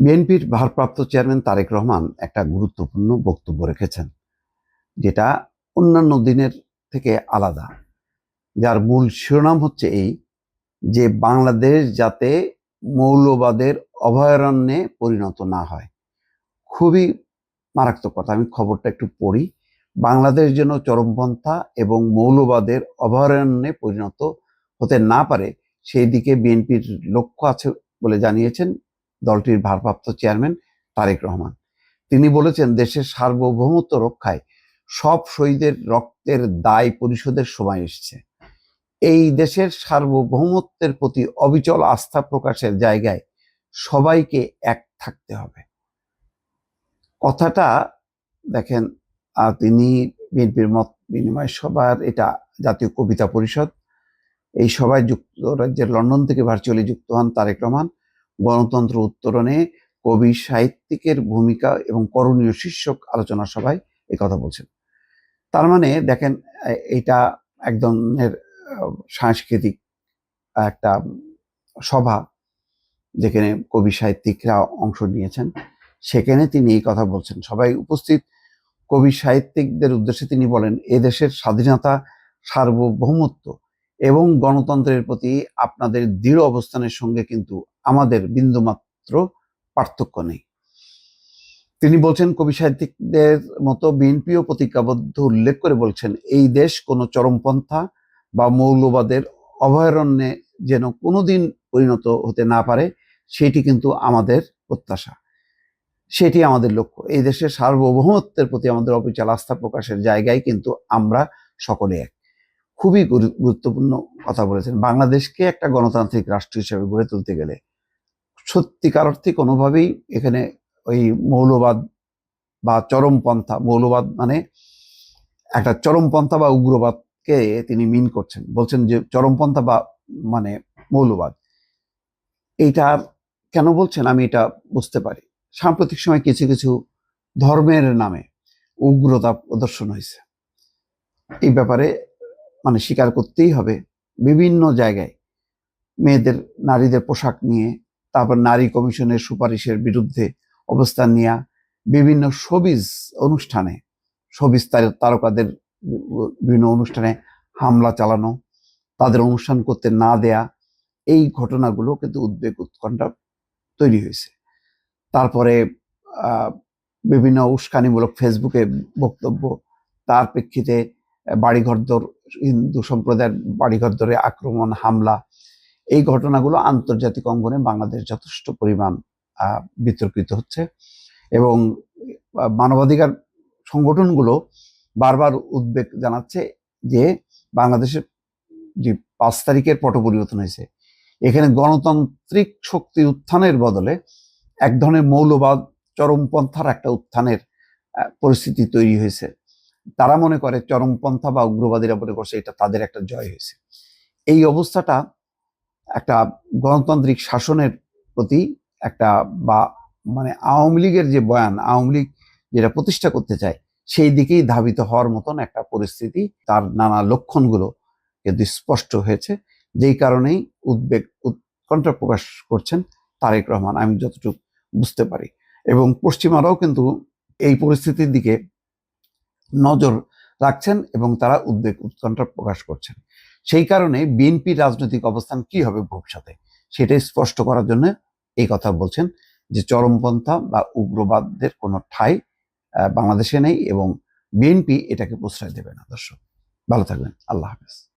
বিএনপির ভারপ্রাপ্ত চেয়ারম্যান তারেক রহমান একটা গুরুত্বপূর্ণ বক্তব্য রেখেছেন, যেটা অন্যান্য দিনের থেকে আলাদা। যার মূল শিরোনাম হচ্ছে এই যে, বাংলাদেশ যাতে মৌলবাদের অভয়ারণ্যে পরিণত না হয়। খুবই মারাত্মক কথা, আমি খবরটা একটু পড়ি। বাংলাদেশ যেন চরমপন্থা এবং মৌলবাদের অভয়ারণ্যে পরিণত হতে না পারে, সেই দিকে বিএনপির লক্ষ্য আছে বলে জানিয়েছেন দলটির ভারপ্রাপ্ত চেয়ারম্যান তারেক রহমান। তিনি বলেছেন, দেশের সার্বভৌমত্ব রক্ষায় সব শহীদের রক্তের দায় পরিশোধের সময় এসেছে। এই দেশের সার্বভৌমত্বের প্রতি অবিচল আস্থা প্রকাশের জায়গায় সবাইকে এক থাকতে হবে। কথাটা, দেখেন তিনি বিএনপির মত বিনিময় সভার এটা জাতীয় কবিতা পরিষদ। এই সভায় যুক্তরাজ্যের লন্ডন থেকে ভার্চুয়ালি যুক্ত হন তারেক রহমান। গণতন্ত্র উত্তরণে কবি সাহিত্যিকের ভূমিকা এবং করণীয় শীর্ষক আলোচনা সভায় এই কথা বলছেন। তার মানে দেখেন এটা এক ধরনের সাংস্কৃতিক একটা সভা যেখানে কবি সাহিত্যিকরা অংশ নিয়েছেন। সেখানে তিনি এই কথা বলছেন। সবাই উপস্থিত, কবি সাহিত্যিকদের উদ্দেশ্যে তিনি বলেন, এদেশের স্বাধীনতা সার্বভৌমত্ব এবং গণতন্ত্রের প্রতি আপনাদের দৃঢ় অবস্থানের সঙ্গে কিন্তু আমাদের বিন্দুমাত্র পার্থক্য নেই। তিনি বলছেন, কবি সাহিত্যিকদের মতো বিএনপিও প্রতিজ্ঞাবদ্ধ উল্লেখ করে বলছেন, এই দেশ কোনো চরমপন্থা বা মৌলবাদের অভয়ারণ্যে যেন কোনোদিন পরিণত হতে না পারে, সেটি কিন্তু আমাদের প্রত্যাশা। সেটি আমাদের লক্ষ্য। এই দেশের সার্বভৌমত্বের প্রতি আমাদের অবিচল আস্থা প্রকাশের জায়গায় কিন্তু আমরা সকলে এক। খুবই গুরু- গুরুত্বপূর্ণ কথা বলেছেন। বাংলাদেশকে একটা গণতান্ত্রিক রাষ্ট্র হিসেবে গড়ে তুলতে গেলে সত্যিকার অর্থে কোনোভাবেই এখানে ওই মৌলবাদ বা চরমপন্থা, মৌলবাদ মানে একটা চরমপন্থা বা উগ্রবাদকে তিনি মিন করছেন। বলছেন যে চরমপন্থা বা মানে মৌলবাদ। এইটার কেন বলছেন আমি এটা বুঝতে পারি। সাম্প্রতিক সময় কিছু কিছু ধর্মের নামে উগ্রতা প্রদর্শন হয়েছে। এই ব্যাপারে মানে স্বীকার করতেই হবে বিভিন্ন জায়গায়। মেয়েদের, নারীদের পোশাক নিয়ে, তারপর নারী কমিশনের সুপারিশের বিরুদ্ধে অবস্থান নেওয়া বিভিন্ন সবিজ অনুষ্ঠানে সবিজ তারকাদের বিভিন্ন অনুষ্ঠানে হামলা চালানো, তাদের অনুষ্ঠান করতে না দেয়া, এই ঘটনাগুলো কিন্তু উদ্বেগ উৎকণ্ঠা তৈরি হয়েছে। তারপরে বিভিন্ন উস্কানিমূলক ফেসবুকে বক্তব্য, তার প্রেক্ষিতে বাড়িঘরদর হিন্দু সম্প্রদায়ের বাড়িঘর ধরে আক্রমণ, হামলা, এই ঘটনাগুলো আন্তর্জাতিক অঙ্গনে বাংলাদেশ যথেষ্ট পরিমাণ বিতর্কিত হচ্ছে এবং মানবাধিকার সংগঠনগুলো বারবার উদ্বেগ জানাচ্ছে যে বাংলাদেশের যে পাঁচ তারিখের পট পরিবর্তন হয়েছে, এখানে গণতান্ত্রিক শক্তির উত্থানের বদলে এক ধরনের মৌলবাদ, চরমপন্থার একটা উত্থানের পরিস্থিতি তৈরি হয়েছে। তারা মনে করে চরমপন্থা বা উগ্রবাদীরা মনে করছে এটা তাদের একটা জয় হয়েছে। এই অবস্থাটা একটা গণতান্ত্রিক শাসনের প্রতি একটা বা মানে আওয়ামী লীগের যে বয়ান, আওয়ামী লীগ যেটা প্রতিষ্ঠা করতে চায়, সেই দিকেই ধাবিত হওয়ার মতন একটা পরিস্থিতি, তার নানা লক্ষণগুলো কিন্তু স্পষ্ট হয়েছে। যেই কারণেই উদ্বেগ উৎকণ্ঠা প্রকাশ করছেন তারেক রহমান, আমি যতটুকু বুঝতে পারি। এবং পশ্চিমারাও কিন্তু এই পরিস্থিতির দিকে নজর রাখছেন এবং তারা উদ্বেগ, উৎকণ্ঠা প্রকাশ করছেন। সেই কারণে বিএনপি রাজনৈতিক অবস্থান কি হবে ভবিষ্যতে, সেটাই স্পষ্ট করার জন্য এই কথা বলছেন যে চরমপন্থা বা উগ্রবাদদের কোনো ঠাই বাংলাদেশে নেই এবং বিএনপি এটাকে প্রশ্রয় দেবে না। দর্শক, ভালো থাকবেন। আল্লাহ হাফেজ।